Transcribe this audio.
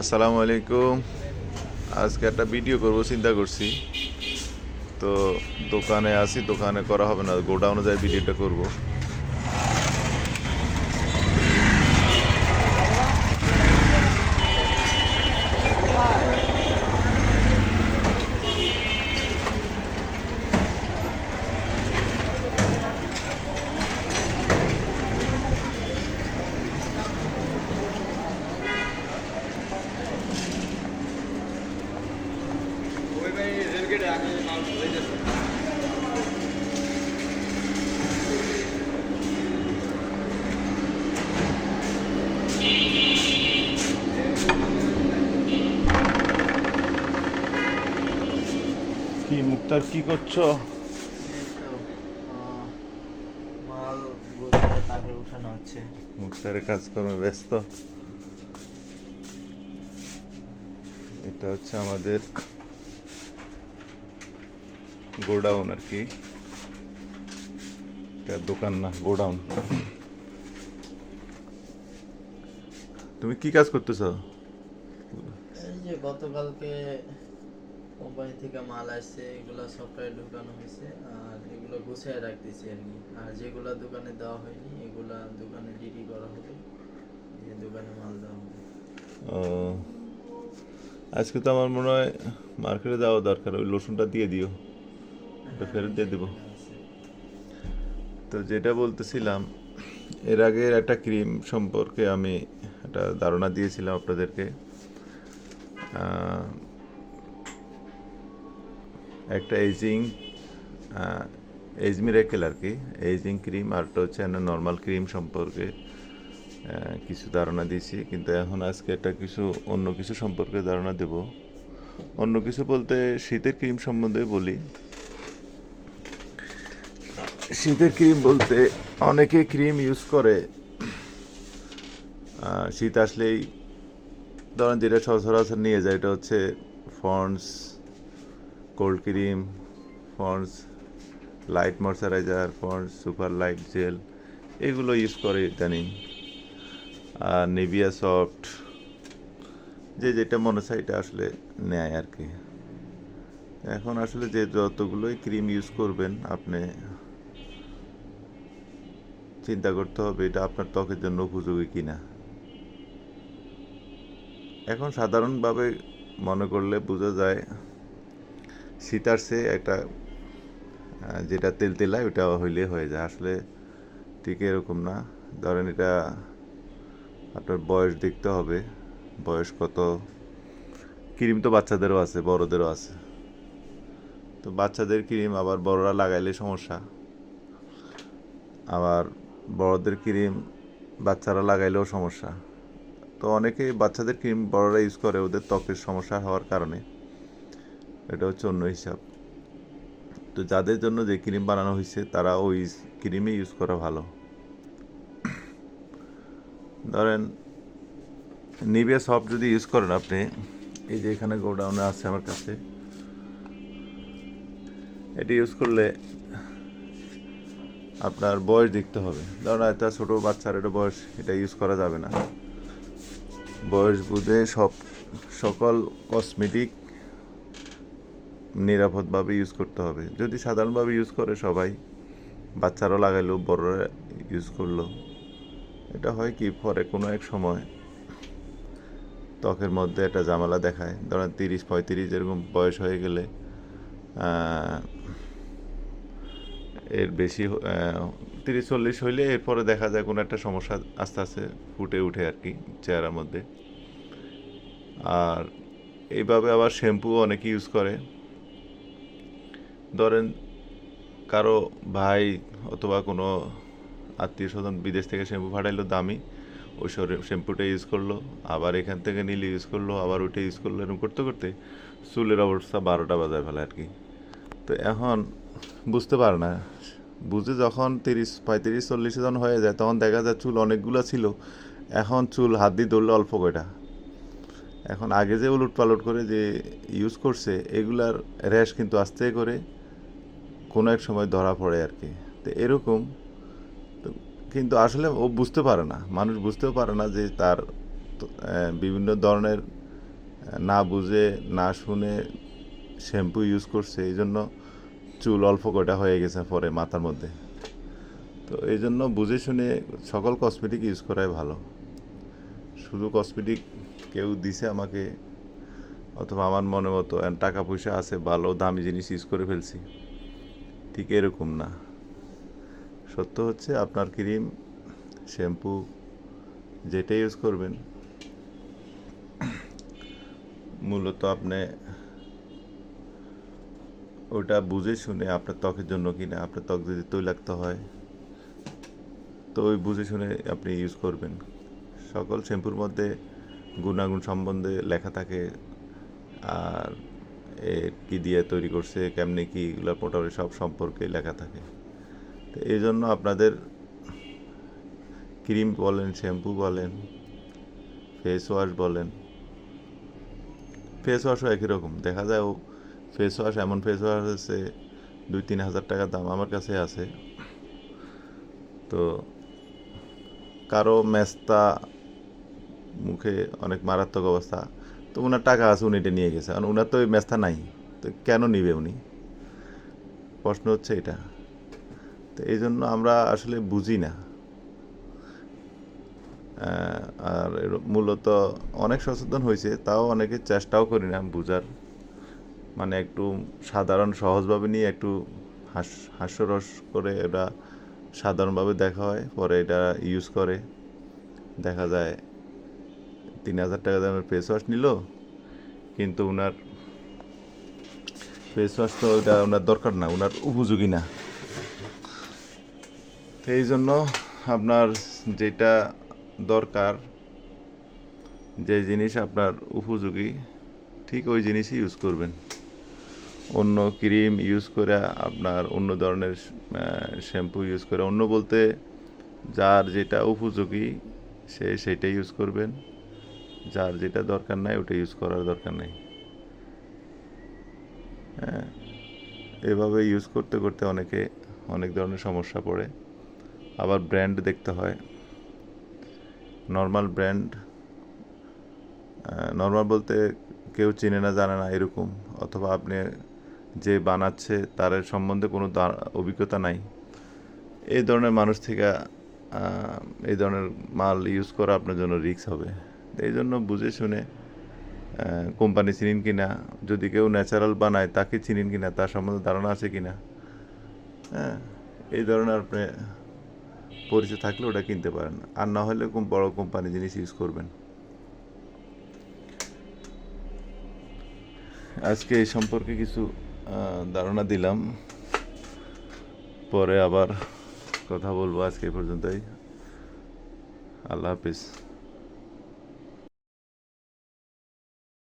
আসসালামু আলাইকুম। আজকে একটা ভিডিও করব, চিন্তা করছি। তো দোকানে আসি দোকানে করা হবে না। গোডাউনে যাই ভিডিওটা করব। কি মুক্তার কি করছ? মুক্তারের কাজকর্মে ব্যস্ত। এটা হচ্ছে আমাদের গোডাউন আর কি। দোকান না গোডাউন। তুমি কি কাজ করতেছ? এই যে গতকালকে কোম্পানি থেকে মাল আসছে এগুলো সফটওয়্যার ঢুকানো হয়েছে আর এগুলো গুছিয়ে রাখতেছি আর কি। আর যেগুলো দোকানে দেওয়া হয়নি এগুলা দোকানে ডিডি করা হবে যে দোকানে মাল দেওয়া হবে। আজকে তো আমার মনে হয় মার্কেটে যাওয়া দরকার ওই লোশনটা দিয়ে দিও। ওটা ফেরত দিয়ে দেবো। তো যেটা বলতেছিলাম, এর আগের একটা ক্রিম সম্পর্কে আমি একটা ধারণা দিয়েছিলাম আপনাদেরকে। একটা এজিং এজ মিরাকেল আর কি, এজিং ক্রিম আর একটা হচ্ছে নর্মাল ক্রিম সম্পর্কে কিছু ধারণা দিয়েছি। কিন্তু এখন আজকে একটা কিছু, অন্য কিছু সম্পর্কে ধারণা দেব। অন্য কিছু বলতে শীতের ক্রিম সম্বন্ধে বলি। শীতের ক্রিম বলতে অনেকে ক্রিম ইউজ করে। শীত আসলেই ধরেন যেটা সচরাচর নিয়ে যায়, এটা হচ্ছে Pond's cold cream Pond's light moisturizer Pond's super light gel, এগুলো ইউজ করে ইদানিং। আর নেভিয়া সফট, যে যেটা মনে চায় এটা আসলে নেয় আর কি। এখন আসলে যে যতগুলোই ক্রিম ইউজ করবেন, আপনি চিন্তা করতে হবে এটা আপনার ত্বকের জন্য উপযোগী কিনা। এখন সাধারণভাবে মনে করলে বোঝা যায় আসছে একটা যেটা তেল তেলা ওটা হইলে হয়ে যায়। আসলে ঠিক এরকম না। ধরেন এটা আপনার বয়স দেখতে হবে। বয়স কত? ক্রিম তো বাচ্চাদেরও আছে, বড়দেরও আছে। তো বাচ্চাদের ক্রিম আবার বড়রা লাগাইলে সমস্যা। আবার বড়দের ক্রিম বাচ্চারা লাগাইলেও সমস্যা। তো অনেকে বাচ্চাদের ক্রিম বড়রা ইউজ করে, ওদের ত্বকের সমস্যা হওয়ার কারণে। এটা হচ্ছে অন্য হিসাব। তো যাদের জন্য যে ক্রিম বানানো হয়েছে, তারা ওই ক্রিমই ইউজ করা ভালো। ধরেন নিভিয়া সফট যদি ইউজ করেন আপনি, এই যে এখানে গোডাউনে আছে আমার কাছে, এটি ইউজ করলে আপনার বয়স দেখতে হবে। ধরুন একটা ছোটো বাচ্চার এটা বয়স, এটা ইউজ করা যাবে না। বয়স বুঝে সব, সকল কসমেটিক নিরাপদভাবে ইউজ করতে হবে। যদি সাধারণভাবে ইউজ করে সবাই বাচ্চারা লাগাইলো, বড়রা ইউজ করল। এটা হয় কি, পরে কোনো এক সময় ত্বকের মধ্যে একটা জামালা দেখায়। ধরেন তিরিশ পঁয়ত্রিশ এরকম বয়স হয়ে গেলে এর বেশি তিরিশ চল্লিশ হইলে এরপরে দেখা যায় কোনো একটা সমস্যা আস্তে আস্তে ফুটে উঠে আর কি চেহারার মধ্যে। আর এইভাবে আবার শ্যাম্পু অনেকে ইউজ করে। ধরেন কারও ভাই অথবা কোনো আত্মীয় স্বজন বিদেশ থেকে শ্যাম্পু ফাটাইলো দামি, ওই শ্যাম্পুটা ইউজ করল, আবার এখান থেকে নিলে ইউজ করল, আবার ওইটা ইউজ করল এরকম করতে করতে চুলের অবস্থা বারোটা বাজায় ফেলে আর কি। তো এখন বুঝতে পারে না। বুঝে যখন তিরিশ, পঁয়ত্রিশ, চল্লিশ জন হয়ে যায়, তখন দেখা যায় চুল অনেকগুলো ছিল। এখন চুল হাত দিয়ে ধরলে অল্প কয়টা। এখন আগে যে উলট পালট করে যে ইউজ করছে, এগুলার র্যাশ কিন্তু আস্তে করে কোনো এক সময় ধরা পড়ে আর কি। তো এরকম কিন্তু আসলে ও বুঝতে পারে না। মানুষ বুঝতেও পারে না যে তার বিভিন্ন ধরনের না বুঝে, না শুনে শ্যাম্পু ইউজ করছে। এই জন্য চুল অল্প কটা হয়ে গেছে পরে মাথার মধ্যে। তো এই জন্য বুঝে শুনে সকল কসমেটিক ইউজ করাই ভালো। শুধু কসমেটিক কেউ দিছে আমাকে, অথবা আমার মনে মতো টাকা পয়সা আছে, ভালো, দামি জিনিস ইউজ করে ফেলছি। ঠিক এরকম না। সত্য হচ্ছে আপনার ক্রিম শ্যাম্পু যেটা ইউজ করবেন, মূলত আপনি ওটা বুঝে শুনে আপনার ত্বকের জন্য কিনা, আপনার ত্বক যদি তৈলাক্ত হয়, তো ওই বুঝে শুনে আপনি ইউজ করবেন। সকল শ্যাম্পুর মধ্যে গুণাগুণ সম্বন্ধে লেখা থাকে, আর এ কী দিয়ে তৈরি করছে, কেমনি কি এগুলো মোটামুটি সব সম্পর্কে লেখা থাকে। তো এই জন্য আপনাদের ক্রিম বলেন, শ্যাম্পু বলেন ফেস ওয়াশ বলেন ফেস ওয়াশও একই রকম। দেখা যায় ও ফেস ওয়াশ এমন ফেস ওয়াশ আছে দুই, তিন হাজার টাকা দাম আমার কাছে আছে। তো কারও মেস্তা মুখে অনেক মারাত্মক অবস্থা। তো ওনার টাকা আছে, উনি এটা নিয়ে গেছে। কারণ ওনার তো ওই মেস্তা নাই। তো কেন নিবে উনি? প্রশ্ন হচ্ছে এটা। তো এই জন্য আমরা আসলে বুঝি না। আর মূলত অনেক সচেতন হয়েছে, তাও অনেকে চেষ্টাও করি না বুঝার। মানে একটু সাধারণ সহজভাবে নিয়ে একটু হাস, হাস্যরস করে এটা সাধারণভাবে দেখা হয়, পরে এটা ইউজ করে। দেখা যায় তিন হাজার টাকা দামের ফেস ওয়াশ নিল, কিন্তু ওনার ফেস ওয়াশ তো ওটা ওনার দরকার না ওনার উপযোগী না। তো এই জন্য আপনার যেটা দরকার, যে জিনিস আপনার উপযোগী, ঠিক ওই জিনিসই ইউজ করবেন। অন্য ক্রিম ইউজ করে আপনার অন্য ধরনের শ্যাম্পু ইউজ করে, অন্য বলতে যার যেটা উপযোগী সে সেটা ইউজ করবেন। যার যেটা দরকার নাই ওটা ইউজ করার দরকার নেই। হ্যাঁ এভাবে ইউজ করতে করতে অনেকে অনেক ধরনের সমস্যা পড়ে। আবার ব্র্যান্ড দেখতে হয়। নর্মাল ব্র্যান্ড নর্মাল বলতে কেউ চিনে না, জানে না এরকম। অথবা আপনি যে বানাচ্ছে তার সম্বন্ধে কোনো অভিজ্ঞতা নাই। এই ধরনের মানুষ থেকে এই ধরনের মাল ইউজ করা আপনার জন্য রিস্ক হবে। এই জন্য বুঝে শুনে কোম্পানি চিনিন কিনা, যদি কেউ ন্যাচারাল বানায়, তাকে চিনিন কিনা, তার সম্বন্ধে ধারণা আছে কিনা হ্যাঁ এই ধরনের আপনি পরিচয় থাকলে ওটা কিনতে পারেন। আর না হলে বড় কোম্পানি জিনিস ইউজ করবেন। আজকে এই সম্পর্কে কিছু ধারণা দিলাম। পরে আবার কথা বলব আজকে পর্যন্তই। আল্লাহ হাফিজ।